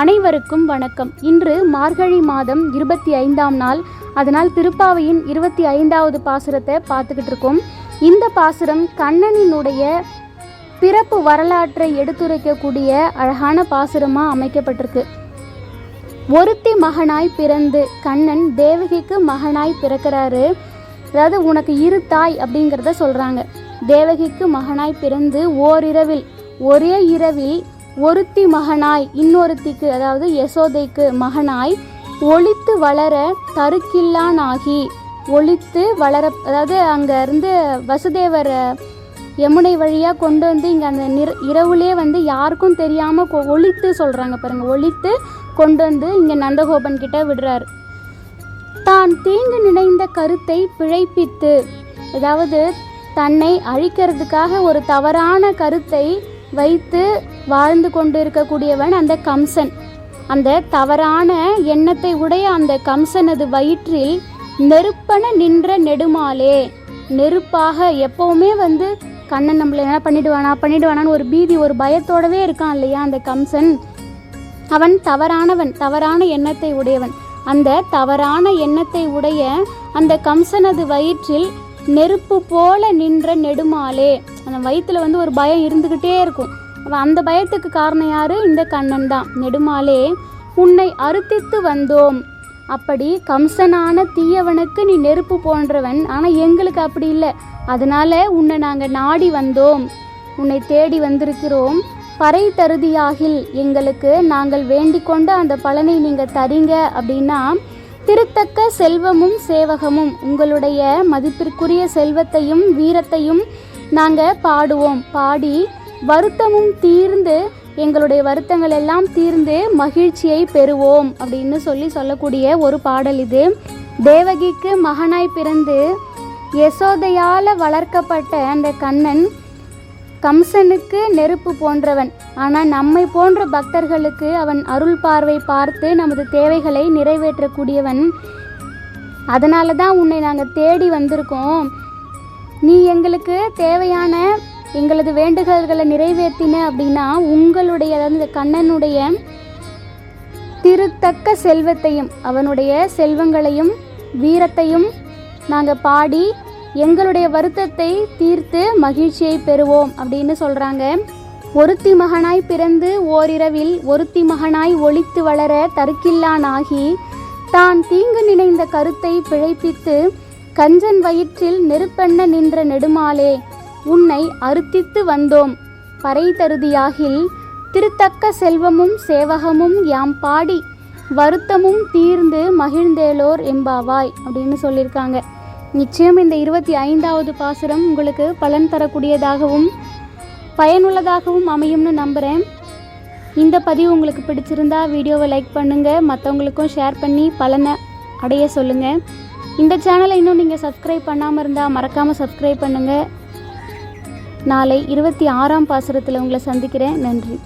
அனைவருக்கும் வணக்கம். இன்று மார்கழி மாதம் இருபத்தி ஐந்தாம் நாள். அதனால் திருப்பாவையின் இருபத்தி ஐந்தாவது பாசுரத்தை பார்த்துக்கிட்டு இருக்கோம். இந்த பாசுரம் கண்ணனினுடைய பிறப்பு வரலாற்றை எடுத்துரைக்கக்கூடிய அழகான பாசுரமாக அமைக்கப்பட்டிருக்கு. ஒருத்தி மகனாய் பிறந்து கண்ணன் தேவகிக்கு மகனாய் பிறக்கிறாரு. அதாவது உனக்கு இரு தாய் அப்படிங்கிறத சொல்கிறாங்க தேவகிக்கு மகனாய் பிறந்து ஓரிரவில் ஒரே இரவில் ஒருத்தி மகனாய் இன்னொருத்திக்கு அதாவது யசோதைக்கு மகனாய் ஒழித்து வளர தருக்கில்லானாகி ஒழித்து வளர அதாவது அங்கே இருந்து வசுதேவர் யமுனை வழியாக கொண்டு வந்து இங்கே அந்த நிற இரவுலே வந்து யாருக்கும் தெரியாமல் ஒழித்து சொல்கிறாங்க பாருங்கள் ஒழித்து கொண்டு வந்து இங்கே நந்தகோபன் கிட்ட விடுறாரு. தான் தீங்கு நினைந்த கருத்தை பிழைப்பித்து அதாவது தன்னை அழிக்கிறதுக்காக ஒரு தவறான கருத்தை வைத்து வாழ்ந்து கொண்டு இருக்கக்கூடியவன் அந்த கம்சன். அந்த தவறான எண்ணத்தை உடைய அந்த கம்சனது வயிற்றில் நெருப்பன நின்ற நெடுமாலே. நெருப்பாக எப்பவுமே வந்து கண்ணன் நம்மளை என்ன பண்ணிடுவானா பண்ணிடுவானான்னு ஒரு பீதி ஒரு பயத்தோடவே இருக்கான் இல்லையா அந்த கம்சன். அவன் தவறானவன் தவறான எண்ணத்தை உடையவன். அந்த தவறான எண்ணத்தை உடைய அந்த கம்சனது வயிற்றில் நெருப்பு போல நின்ற நெடுமாலே. அந்த வயிற்றில் வந்து ஒரு பயம் இருந்துக்கிட்டே இருக்கும். அந்த பயத்துக்கு காரணம் யார்? இந்த கண்ணன் தான். நெடுமாலே உன்னை அறுத்தித்து வந்தோம். அப்படி கம்சனான தீயவனுக்கு நீ நெருப்பு போன்றவன். ஆனால் எங்களுக்கு அப்படி இல்லை. அதனால உன்னை நாங்கள் நாடி வந்தோம். உன்னை தேடி வந்திருக்கிறோம். பறை தருதியாகில் எங்களுக்கு நாங்கள் வேண்டிக் கொண்ட அந்த பலனை நீங்கள் தரீங்க. அப்படின்னா திருத்தக்க செல்வமும் சேவகமும். உங்களுடைய மதிப்பிற்குரிய செல்வத்தையும் வீரத்தையும் நாங்கள் பாடுவோம். பாடி வருத்தமும் தீர்ந்து எங்களுடைய வருத்தங்கள் எல்லாம் தீர்ந்து மகிழ்ச்சியை பெறுவோம் அப்படின்னு சொல்லி சொல்லக்கூடிய ஒரு பாடல் இது. தேவகிக்கு மகனாய் பிறந்து யசோதையால் வளர்க்கப்பட்ட அந்த கண்ணன் கம்சனுக்கு நெருப்பு போன்றவன். ஆனால் நம்மை போன்ற பக்தர்களுக்கு அவன் அருள் பார்வை பார்த்து நமது தேவைகளை நிறைவேற்றக்கூடியவன். அதனால தான் உன்னை நாங்கள் தேடி வந்திருக்கோம். நீ எங்களுக்கு தேவையான எங்களது வேண்டுதல்களை நிறைவேற்றின அப்படின்னா உங்களுடைய அதாவது இந்த கண்ணனுடைய திருத்தக்க செல்வத்தையும் அவனுடைய செல்வங்களையும் வீரத்தையும் நாங்கள் பாடி எங்களுடைய வருத்தத்தை தீர்த்து மகிழ்ச்சியை பெறுவோம் அப்படின்னு சொல்கிறாங்க ஒருத்தி மகனாய் பிறந்து ஓரிரவில் ஒருத்தி மகனாய் ஒளித்து வளர தருக்கில்லானாகி தான் தீங்கு நினைந்த கருத்தை பிழைப்பித்து கஞ்சன் வயிற்றில் நெருப்பெண்ண நின்ற நெடுமாலே உன்னை அறுத்தித்து வந்தோம். பறை தருதியாகில் திருத்தக்க செல்வமும் சேவகமும் யாம் பாடி வருத்தமும் தீர்ந்து மகிழ்ந்தேலோர் எம்பாவாய் அப்படின்னு சொல்லியிருக்காங்க. நிச்சயம் இந்த இருபத்தி ஐந்தாவது பாசுரம் உங்களுக்கு பலன் தரக்கூடியதாகவும் பயனுள்ளதாகவும் அமையும்னு நம்புகிறேன் இந்த பதிவு உங்களுக்கு பிடிச்சிருந்தா வீடியோவை லைக் பண்ணுங்கள் மற்றவங்களுக்கும் ஷேர் பண்ணி பலனை அடைய சொல்லுங்கள் இந்த சேனலை இன்னும் நீங்கள் சப்ஸ்கிரைப் பண்ணாமல் இருந்தால் மறக்காமல் சப்ஸ்கிரைப் பண்ணுங்கள் நாளை இருபத்தி ஆறாம் பாசுரத்தில் உங்களை சந்திக்கிறேன். நன்றி.